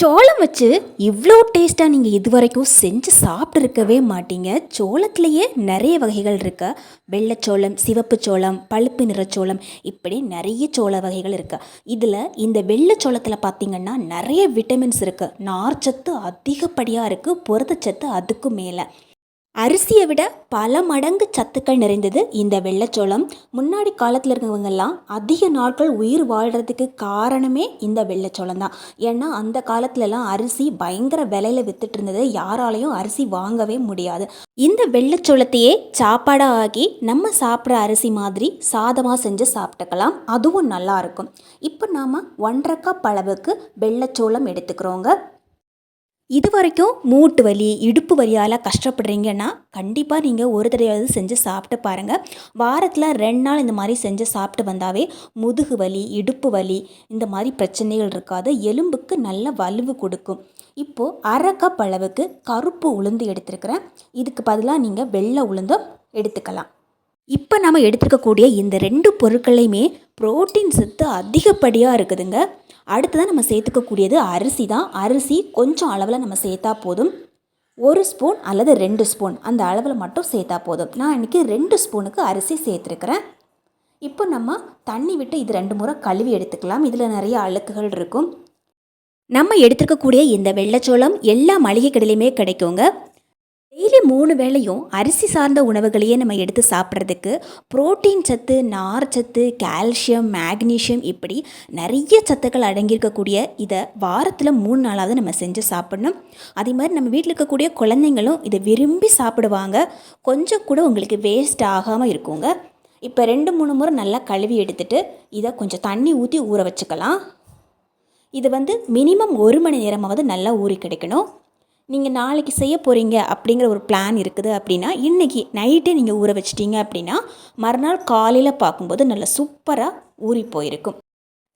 சோளம் வச்சு இவ்வளோ டேஸ்ட்டாக நீங்கள் இது வரைக்கும் செஞ்சு சாப்பிட்ருக்கவே மாட்டீங்க. சோளத்துலேயே நிறைய வகைகள் இருக்கு. வெள்ளைச்சோளம் சிவப்பு சோளம் பழுப்பு நிறச்சோளம் இப்படி நிறைய சோள வகைகள் இருக்கு. இதில் இந்த வெள்ளைச்சோளத்தில் பார்த்தீங்கன்னா நிறைய விட்டமின்ஸ் இருக்குது நார்ச்சத்து அதிகப்படியாக இருக்குது புரதச்சத்து அதுக்கும் மேலே. அரிசியை விட பல மடங்கு சத்துக்கள் நிறைந்தது இந்த வெள்ளைச்சோளம். முன்னாடி காலத்தில் இருக்கிறவங்கெல்லாம் அதிக நாட்கள் உயிர் வாழ்கிறதுக்கு காரணமே இந்த வெள்ளைச்சோளம் தான். ஏன்னா அந்த காலத்துலலாம் அரிசி பயங்கர விலையில வித்துட்டு இருந்தது. யாராலையும் அரிசி வாங்கவே முடியாது. இந்த வெள்ளைச்சோளத்தையே சாப்பாடாக ஆக்கி நம்ம சாப்பிட்ற அரிசி மாதிரி சாதமாக செஞ்சு சாப்பிட்டுக்கலாம். அதுவும் நல்லா இருக்கும். இப்போ நாம் ஒன்றரை கப் அளவுக்கு வெள்ளைச்சோளம் எடுத்துக்கிறோங்க. இது வரைக்கும் மூட்டு வலி இடுப்பு வலியால் கஷ்டப்படுறீங்கன்னா கண்டிப்பாக நீங்கள் ஒரு தடவையாவது செஞ்சு சாப்பிட்டு பாருங்கள் வாரத்தில் ரெண்டு நாள் இந்த மாதிரி செஞ்சு சாப்பிட்டு வந்தாவே முதுகு வலி இடுப்பு வலி இந்த மாதிரி பிரச்சனைகள் இருக்காது. எலும்புக்கு நல்ல வலுவு கொடுக்கும். இப்போது அரை கப் அளவுக்கு கருப்பு உளுந்து எடுத்துருக்கிறேன். இதுக்கு பதிலாக நீங்கள் வெள்ளை உளுந்தும் எடுத்துக்கலாம். இப்போ நம்ம எடுத்துக்கக்கூடிய இந்த ரெண்டு பொருட்களையுமே புரோட்டீன் சத்து அதிகப்படியாக இருக்குதுங்க. அடுத்ததான் நம்ம சேர்த்துக்கக்கூடியது அரிசி தான். அரிசி கொஞ்சம் அளவில் நம்ம சேர்த்தா போதும். ஒரு ஸ்பூன் அல்லது ரெண்டு ஸ்பூன் அந்த அளவில் மட்டும் சேர்த்தா போதும். நான் இன்றைக்கி ரெண்டு ஸ்பூனுக்கு அரிசி சேர்த்துருக்கிறேன். இப்போ நம்ம தண்ணி விட்டு இது ரெண்டு முறை கழுவி எடுத்துக்கலாம். இதில் நிறைய அழுக்குகள் இருக்கும். நம்ம எடுத்துக்கக்கூடிய இந்த வெள்ளைச்சோளம் எல்லா மளிகை கடையிலையுமே கிடைக்குங்க. டெய்லி மூணு வேளையும் அரிசி சார்ந்த உணவுகளையே நம்ம எடுத்து சாப்பிட்றதுக்கு புரோட்டீன் சத்து நார் சத்து கால்சியம் மேக்னீஷியம் இப்படி நிறைய சத்துக்கள் அடங்கியிருக்கக்கூடிய இதை வாரத்தில் மூணு நாளாவது நம்ம செஞ்சு சாப்பிடணும். அதே மாதிரி நம்ம வீட்டில் இருக்கக்கூடிய குழந்தைங்களும் இதை விரும்பி சாப்பிடுவாங்க. கொஞ்சம் கூட உங்களுக்கு வேஸ்ட் ஆகாமல் இருக்குங்க. இப்போ ரெண்டு மூணு முறை நல்லா கழுவி எடுத்துட்டு இதை கொஞ்சம் தண்ணி ஊற்றி ஊற வச்சுக்கலாம். இது வந்து மினிமம் ஒரு மணி நேரமாவது நல்லா ஊறி கிடைக்கணும். நீங்கள் நாளைக்கு செய்ய போகிறீங்க அப்படிங்கிற ஒரு பிளான் இருக்குது அப்படின்னா இன்றைக்கி நைட்டே நீங்கள் ஊற வச்சிட்டீங்க அப்படின்னா மறுநாள் காலையில் பார்க்கும்போது நல்லா சூப்பராக ஊறி போயிருக்கும்.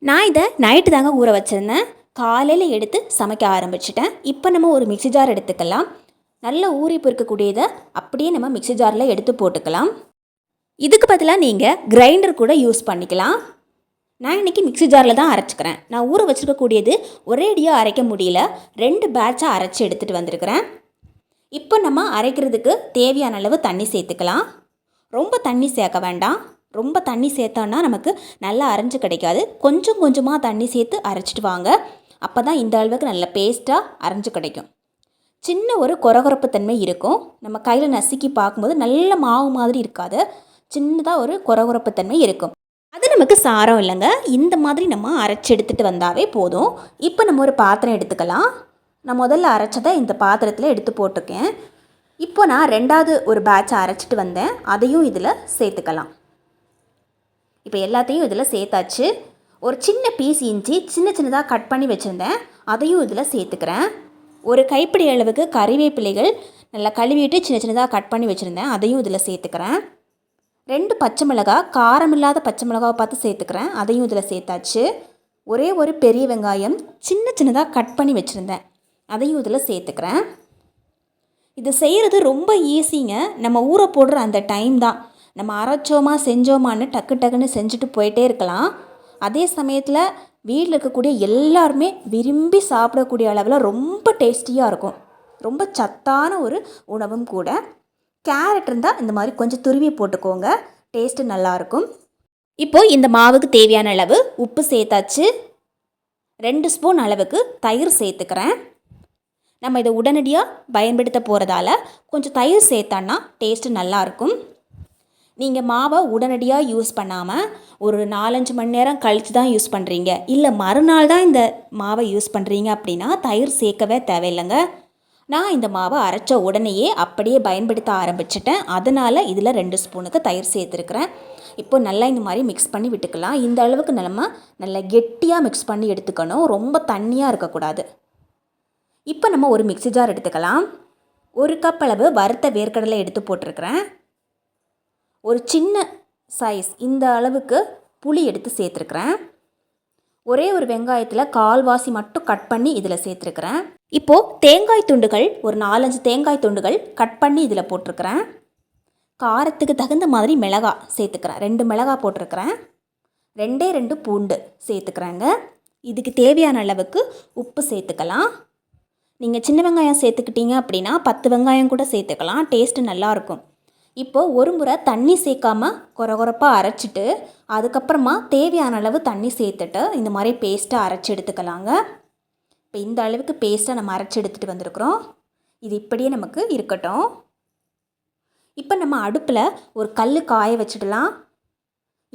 நான் இதை நைட்டு தாங்க ஊற வச்சுருந்தேன். காலையில் எடுத்து சமைக்க ஆரம்பிச்சிட்டேன். இப்போ நம்ம ஒரு மிக்ஸி ஜார் எடுத்துக்கலாம். நல்லா ஊறி பொறுக்கக்கூடியதை அப்படியே நம்ம மிக்ஸி ஜாரில் எடுத்து போட்டுக்கலாம். இதுக்கு பதிலாக நீங்கள் கிரைண்டர் கூட யூஸ் பண்ணிக்கலாம். நான் இன்றைக்கி மிக்ஸி ஜாரில் தான் அரைச்சிக்கிறேன். நான் ஊற வச்சுருக்கக்கூடியது ஒரேடியாக அரைக்க முடியல. ரெண்டு பேட்சாக அரைச்சி எடுத்துகிட்டு வந்திருக்கிறேன். இப்போ நம்ம அரைக்கிறதுக்கு தேவையான அளவு தண்ணி சேர்த்துக்கலாம். ரொம்ப தண்ணி சேர்க்க வேண்டாம். ரொம்ப தண்ணி சேர்த்தோன்னா நமக்கு நல்லா அரைஞ்சு கிடைக்காது. கொஞ்சம் கொஞ்சமாக தண்ணி சேர்த்து அரைச்சிட்டு வாங்க. அப்போ தான் இந்த அளவுக்கு நல்ல பேஸ்ட்டாக அரைஞ்சு கிடைக்கும். சின்ன ஒரு குறகுறப்பு தன்மை இருக்கும். நம்ம கையில் நசுக்கி பார்க்கும்போது நல்ல மாவு மாதிரி இருக்காது. சின்னதாக ஒரு குறகுறப்பு தன்மை இருக்கும். நமக்கு சாரம் இல்லைங்க. இந்த மாதிரி நம்ம அரைச்சி எடுத்துகிட்டு வந்தாவே போதும். இப்போ நம்ம ஒரு பாத்திரம் எடுத்துக்கலாம். நான் முதல்ல அரைச்சதை இந்த பாத்திரத்தில் எடுத்து போட்டிருக்கேன். இப்போ நான் ரெண்டாவது ஒரு பேட்ச் அரைச்சிட்டு வந்தேன். அதையும் இதில் சேர்த்துக்கலாம். இப்போ எல்லாத்தையும் இதில் சேர்த்தாச்சு. ஒரு சின்ன பீஸ் இஞ்சி சின்ன சின்னதாக கட் பண்ணி வச்சுருந்தேன். அதையும் இதில் சேர்த்துக்கிறேன். ஒரு கைப்பிடி அளவுக்கு கறிவேப்பிலைகள் நல்லா கழுவிட்டு சின்ன சின்னதாக கட் பண்ணி வச்சுருந்தேன். அதையும் இதில் சேர்த்துக்கிறேன். ரெண்டு பச்சை மிளகா காரம் இல்லாத பச்சை மிளகாவை பார்த்து சேர்த்துக்கிறேன். அதையும் இதில் சேர்த்தாச்சு. ஒரே ஒரு பெரிய வெங்காயம் சின்ன சின்னதாக கட் பண்ணி வச்சுருந்தேன். அதையும் இதில் சேர்த்துக்கிறேன். இது செய்கிறது ரொம்ப ஈஸிங்க. நம்ம ஊற போடுற அந்த டைம் தான். நம்ம அரைச்சோமா செஞ்சோமான்னு டக்கு டக்குன்னு செஞ்சுட்டு போயிட்டே இருக்கலாம். அதே சமயத்தில் வீட்டில் இருக்கக்கூடிய எல்லாருமே விரும்பி சாப்பிடக்கூடிய அளவில் ரொம்ப டேஸ்டியாக இருக்கும். ரொம்ப சத்தான ஒரு உணவும் கூட. கேரட் இருந்தால் இந்த மாதிரி கொஞ்சம் துருவி போட்டுக்கோங்க. டேஸ்ட்டு நல்லாயிருக்கும் இப்போ இந்த மாவுக்கு தேவையான அளவு உப்பு சேர்த்தாச்சு. ரெண்டு ஸ்பூன் அளவுக்கு தயிர் சேர்த்துக்கிறேன். நம்ம இதை உடனடியாக பயன்படுத்த போகிறதால கொஞ்சம் தயிர் சேர்த்தான்னா டேஸ்ட்டு நல்லாயிருக்கும் நீங்கள் மாவை உடனடியாக யூஸ் பண்ணாமல் ஒரு நாலஞ்சு மணி நேரம் கழித்து தான் யூஸ் பண்ணுறீங்க இல்லை மறுநாள் தான் இந்த மாவை யூஸ் பண்ணுறீங்க அப்படின்னா தயிர் சேர்க்கவே தேவையில்லைங்க. நான் இந்த மாவை அரைச்ச உடனேயே அப்படியே பயன்படுத்த ஆரம்பிச்சிட்டேன். அதனால் இதில் ரெண்டு ஸ்பூனுக்கு தயிர் சேர்த்துருக்குறேன். இப்போ நல்லா இந்த மாதிரி மிக்ஸ் பண்ணி விட்டுக்கலாம். இந்த அளவுக்கு நம்ம நல்லா கெட்டியாக மிக்ஸ் பண்ணி எடுத்துக்கணும். ரொம்ப தண்ணியாக இருக்கக்கூடாது. இப்போ நம்ம ஒரு மிக்ஸி ஜார் எடுத்துக்கலாம். ஒரு கப் அளவு வறுத்த வேர்க்கடலை எடுத்து போட்டிருக்கிறேன். ஒரு சின்ன சைஸ் இந்த அளவுக்கு புளி எடுத்து சேர்த்துருக்குறேன். ஒரே ஒரு வெங்காயத்தில் கால்வாசி மட்டும் கட் பண்ணி இதில் சேர்த்துருக்குறேன். இப்போது தேங்காய் துண்டுகள் ஒரு நாலஞ்சு தேங்காய் துண்டுகள் கட் பண்ணி இதில் போட்டிருக்கிறேன். காரத்துக்கு தகுந்த மாதிரி மிளகா சேர்த்துக்கிறேன். ரெண்டு மிளகா போட்டிருக்கிறேன். ரெண்டே ரெண்டு பூண்டு சேர்த்துக்கிறேங்க. இதுக்கு தேவையான அளவுக்கு உப்பு சேர்த்துக்கலாம். நீங்கள் சின்ன வெங்காயம் சேர்த்துக்கிட்டீங்க அப்படின்னா பத்து வெங்காயம் கூட சேர்த்துக்கலாம். டேஸ்ட்டு நல்லாயிருக்கும் இப்போது ஒரு முறை தண்ணி சேர்க்காம குறகுறப்பாக அரைச்சிட்டு அதுக்கப்புறமா தேவையான அளவு தண்ணி சேர்த்துட்டு இந்த மாதிரி பேஸ்ட்டாக அரைச்சி எடுத்துக்கலாங்க. இப்போ இந்த அளவுக்கு பேஸ்ட்டாக நம்ம அரைச்சி எடுத்துகிட்டு வந்திருக்கிறோம். இது இப்படியே நமக்கு இருக்கட்டும். இப்போ நம்ம அடுப்பில் ஒரு கல் காய வச்சிடலாம்.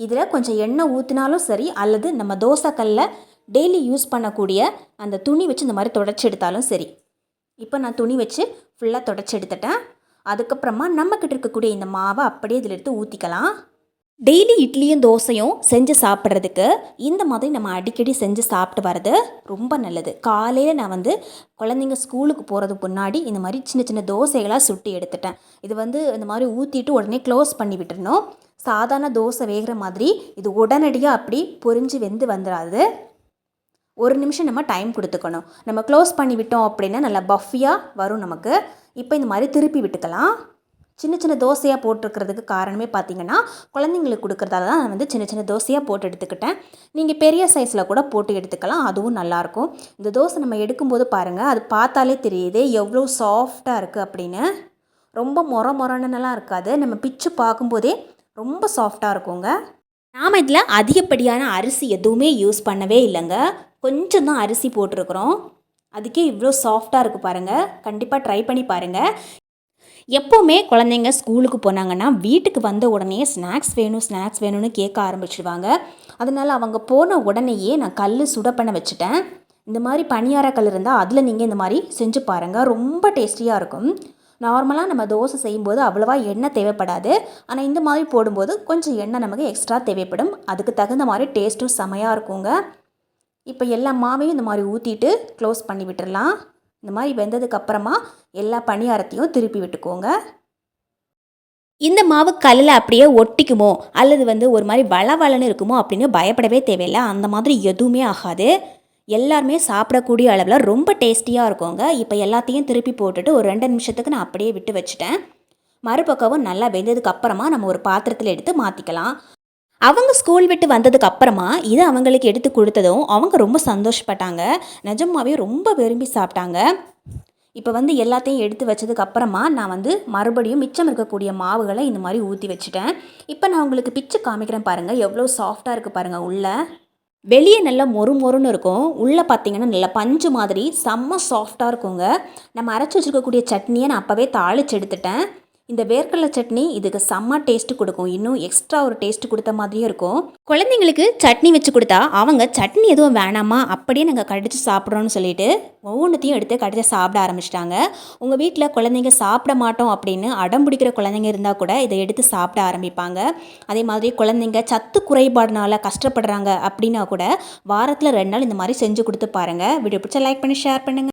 இதில் கொஞ்சம் எண்ணெய் ஊற்றினாலும் சரி அல்லது நம்ம தோசைக்கல்லில் டெய்லி யூஸ் பண்ணக்கூடிய அந்த துணி வச்சு இந்த மாதிரி தொடச்சி எடுத்தாலும் சரி. இப்போ நான் துணி வச்சு ஃபுல்லாக தொடச்சி எடுத்துட்டேன். அதுக்கப்புறமா நம்மக்கிட்ட இருக்கக்கூடிய இந்த மாவை அப்படியே இதில் எடுத்து ஊற்றிக்கலாம் டெய்லி இட்லியும் தோசையும் செஞ்சு சாப்பிட்றதுக்கு இந்த மாதிரி நம்ம அடிக்கடி செஞ்சு சாப்பிட்டு வர்றது ரொம்ப நல்லது. காலையில் நான் வந்து குழந்தைங்க ஸ்கூலுக்கு போகிறதுக்கு முன்னாடி இந்த மாதிரி சின்ன சின்ன தோசைகளாக சுட்டி எடுத்துட்டேன். இது வந்து இந்த மாதிரி ஊற்றிட்டு உடனே க்ளோஸ் பண்ணி விட்டுறணும். சாதாரண தோசை வேகிற மாதிரி இது உடனடியாக அப்படி பொரிஞ்சு வெந்து வந்துடாது ஒரு நிமிஷம் நம்ம டைம் கொடுத்துக்கணும். நம்ம க்ளோஸ் பண்ணி விட்டோம் அப்படின்னா நல்லா பஃபியாக வரும் நமக்கு. இப்போ இந்த மாதிரி திருப்பி விட்டுக்கலாம். சின்ன சின்ன தோசையாக போட்டிருக்கிறதுக்கு காரணமே பார்த்தீங்கன்னா குழந்தைங்களுக்கு கொடுக்குறதால தான் நான் வந்து சின்ன சின்ன தோசையாக போட்டு எடுத்துக்கிட்டேன். நீங்கள் பெரிய சைஸில் கூட போட்டு எடுத்துக்கலாம் அதுவும் நல்லாயிருக்கும். இந்த தோசை நம்ம எடுக்கும்போது பாருங்கள் அது பார்த்தாலே தெரியுது எவ்வளோ சாஃப்டாக இருக்குது அப்படின்னு. ரொம்ப மொர மொரன்னுலாம் இருக்காது. நம்ம பிச்சு பார்க்கும்போதே ரொம்ப சாஃப்டாக இருக்குங்க. நாம் இதில் அதிகப்படியான அரிசி எதுவுமே யூஸ் பண்ணவே இல்லைங்க. கொஞ்சம் தான் அரிசி போட்டிருக்கிறோம். அதுக்கே இவ்வளோ சாஃப்டாக இருக்குது பாருங்கள் கண்டிப்பாக ட்ரை பண்ணி பாருங்கள் எப்போவுமே குழந்தைங்க ஸ்கூலுக்கு போனாங்கன்னா வீட்டுக்கு வந்த உடனே ஸ்நாக்ஸ் வேணும் ஸ்நாக்ஸ் வேணும்னு கேட்க ஆரம்பிச்சிடுவாங்க அதனால் அவங்க போன உடனேயே நான் கல் சுட பண்ண வச்சுட்டேன். இந்த மாதிரி பணியார கல் இருந்தால் அதில் நீங்கள் இந்த மாதிரி செஞ்சு பாருங்கள் ரொம்ப டேஸ்டியாக இருக்கும். நார்மலாக நம்ம தோசை செய்யும்போது அவ்வளோவா எண்ணெய் தேவைப்படாது. ஆனால் இந்த மாதிரி போடும்போது கொஞ்சம் எண்ணெய் நமக்கு எக்ஸ்ட்ரா தேவைப்படும். அதுக்கு தகுந்த மாதிரி டேஸ்ட்டும் செமையாக இருக்குங்க. இப்போ எல்லா மாவையும் இந்த மாதிரி ஊற்றிட்டு க்ளோஸ் பண்ணி விட்டுடலாம் இந்த மாதிரி வெந்ததுக்கு அப்புறமா எல்லா பணியாரத்தையும் திருப்பி விட்டுக்கோங்க. இந்த மாவு கல்லில் அப்படியே ஒட்டிக்குமோ? அல்லது வந்து ஒரு மாதிரி வளவளன்னு இருக்குமோ? அப்படின்னு பயப்படவே தேவையில்லை. அந்த மாதிரி எதுவுமே ஆகாது. எல்லாருமே சாப்பிடக்கூடிய அளவில் ரொம்ப டேஸ்டியாக இருக்குங்க. இப்போ எல்லாத்தையும் திருப்பி போட்டுட்டு ஒரு ரெண்டு நிமிஷத்துக்கு நான் அப்படியே விட்டு வச்சுட்டேன். மறுபக்கமும் நல்லா வெந்ததுக்கு அப்புறமா நம்ம ஒரு பாத்திரத்தில் எடுத்து மாற்றிக்கலாம் அவங்க ஸ்கூல் விட்டு வந்ததுக்கு அப்புறமா இது அவங்களுக்கு எடுத்து கொடுத்ததும் அவங்க ரொம்ப சந்தோஷப்பட்டாங்க. நிஜமாவே ரொம்ப விரும்பி சாப்பிட்டாங்க. இப்போ வந்து எல்லாத்தையும் எடுத்து வச்சதுக்கு அப்புறமா நான் வந்து மறுபடியும் மிச்சம் இருக்கக்கூடிய மாவுகளை இந்த மாதிரி ஊற்றி வச்சுட்டேன். இப்போ நான் உங்களுக்கு பிச்சு காமிக்கிறேன் பாருங்கள் எவ்வளோ சாஃப்டாக இருக்குது பாருங்கள் உள்ளே. வெளியே நல்லா மொறு மொறுன்னு இருக்கும். உள்ளே பார்த்தீங்கன்னா நல்லா பஞ்சு மாதிரி செம்ம சாஃப்டாக இருக்குங்க. நம்ம அரைச்சி வச்சுருக்கக்கூடிய சட்னியை நான் அப்போவே தாளிச்சு எடுத்துட்டேன். இந்த வேர்க்கடலை சட்னி இதுக்கு செம்ம டேஸ்ட் கொடுக்கும். இன்னும் எக்ஸ்ட்ரா ஒரு டேஸ்ட் கொடுத்த மாதிரியும் இருக்கும். குழந்தைங்களுக்கு சட்னி வச்சு கொடுத்தா அவங்க சட்னி எதுவும் வேணாமா? அப்படியே நாங்கள் கடிச்சு சாப்பிட்றோன்னு சொல்லிட்டு ஒவ்வொன்றத்தையும் எடுத்து கடிச்சு சாப்பிட ஆரம்பிச்சிட்டாங்க. உங்கள் வீட்டில் குழந்தைங்க சாப்பிட மாட்டோம் அப்படின்னு அடம் பிடிக்கிற குழந்தைங்க இருந்தால் கூட இதை எடுத்து சாப்பிட ஆரம்பிப்பாங்க. அதே மாதிரி குழந்தைங்க சத்து குறைபாடுனால கஷ்டப்படுறாங்க அப்படின்னா கூட வாரத்தில் ரெண்டு நாள் இந்த மாதிரி செஞ்சு கொடுத்து பாருங்கள் வீடியோ பிடிச்சா லைக் பண்ணி ஷேர் பண்ணுங்கள்